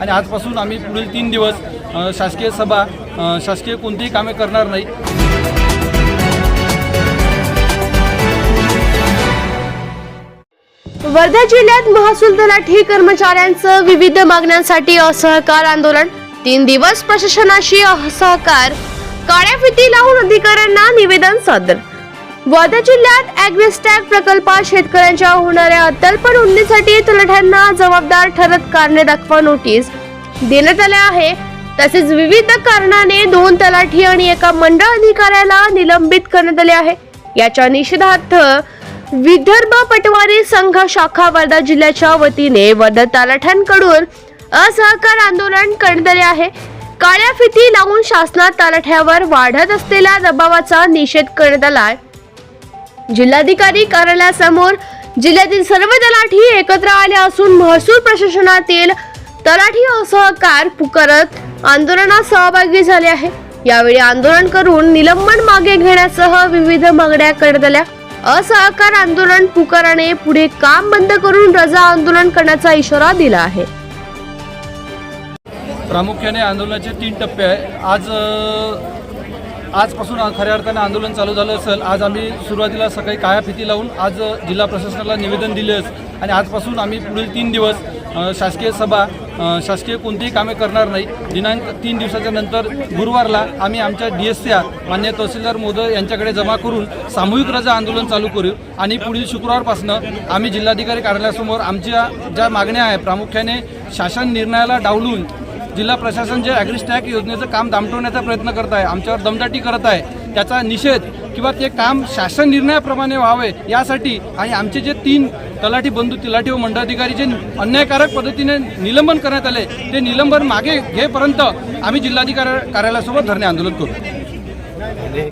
आणि आजपासून आम्ही पुढील तीन दिवस शासकीय सभा शासकीय कोणतीही कामे करणार नाही. वर्धा जिल्ह्यात महसूल तलाठी कर्मचाऱ्यांचं विविध मागण्यांसाठी असहकार आंदोलन. तीन दिवस प्रशासनाशी असहकार. काळ्या फिती लावून अधिकाऱ्यांना निवेदन सादर वर्धा जिल्ह्यात अॅग्रिस्टॅग प्रकल्पात शेतकऱ्यांच्या होणाऱ्या अत्यल्प नोंदणीसाठी तलाठ्यांना जबाबदार ठरत कारणे दाखवा नोटीस देण्यात आल्या आहे. तसेच विविध कारणाने दोन तलाठी आणि एका मंडळ अधिकाऱ्याला निलंबित करण्यात आले आहे. याच्या निषेधार्थ विदर्भ पटवारी संघ शाखा वर्धा जिल्ह्याच्या वतीने वर्धा तलाठ्यांकडून असहकार आंदोलन करण्यात आले आहे. काळ्या फिती लावून शासनात तलाठ्यावर वाढत असलेल्या दबावाचा निषेध करण्यात आला जिल्हाधिकारी कार्यालयासमोर जिल्ह्यातील सर्व तलाठी एकत्र आले असून महसूल प्रशासनातील तलाठी असहकार पुकारत आंदोलनात सहभागी झाले आहे. यावेळी आंदोलन करून निलंबन मागे घेण्यासह विविध मागण्या करण्यात आल्या. असहकार आंदोलन पुकाराने पुढे काम बंद करून रजा आंदोलन करण्याचा इशारा दिला आहे. प्रामुख्याने आंदोलनाचे तीन टप्पे आहे आज आजपासून खऱ्या अर्थाने आंदोलन चालू झालं असेल. आज आम्ही सुरुवातीला सकाळी काया फिती लावून आज जिल्हा प्रशासनाला निवेदन दिले अस- आणि आजपासून आम्ही पुढील तीन दिवस शासकीय सभा शासकीय कोणतीही कामे करणार नाही. दिनांक तीन दिवसाच्या नंतर गुरुवारला आम्ही आमच्या डी एस सी मान्य तहसीलदार मोदय यांच्याकडे जमा करून सामूहिक रजा आंदोलन चालू करू आणि पुढील शुक्रवारपासनं आम्ही जिल्हाधिकारी कार्यालयासमोर आमच्या ज्या मागण्या आहे प्रामुख्याने शासन निर्णयाला डावलून जिल्हा प्रशासन जे ॲग्रिस्टॅक योजनेचं काम दामटवण्याचा प्रयत्न करत आहे आमच्यावर दमदाटी करत आहे त्याचा निषेध किंवा ते काम शासन निर्णयाप्रमाणे व्हावे यासाठी आणि आमचे जे तीन तलाठी बंधू तलाठी व मंडळाधिकारी जे अन्यायकारक पद्धतीने निलंबन करण्यात आले ते निलंबन मागे घेपर्यंत आम्ही जिल्हाधिकारी कार्यालयासोबत धरणे आंदोलन करू.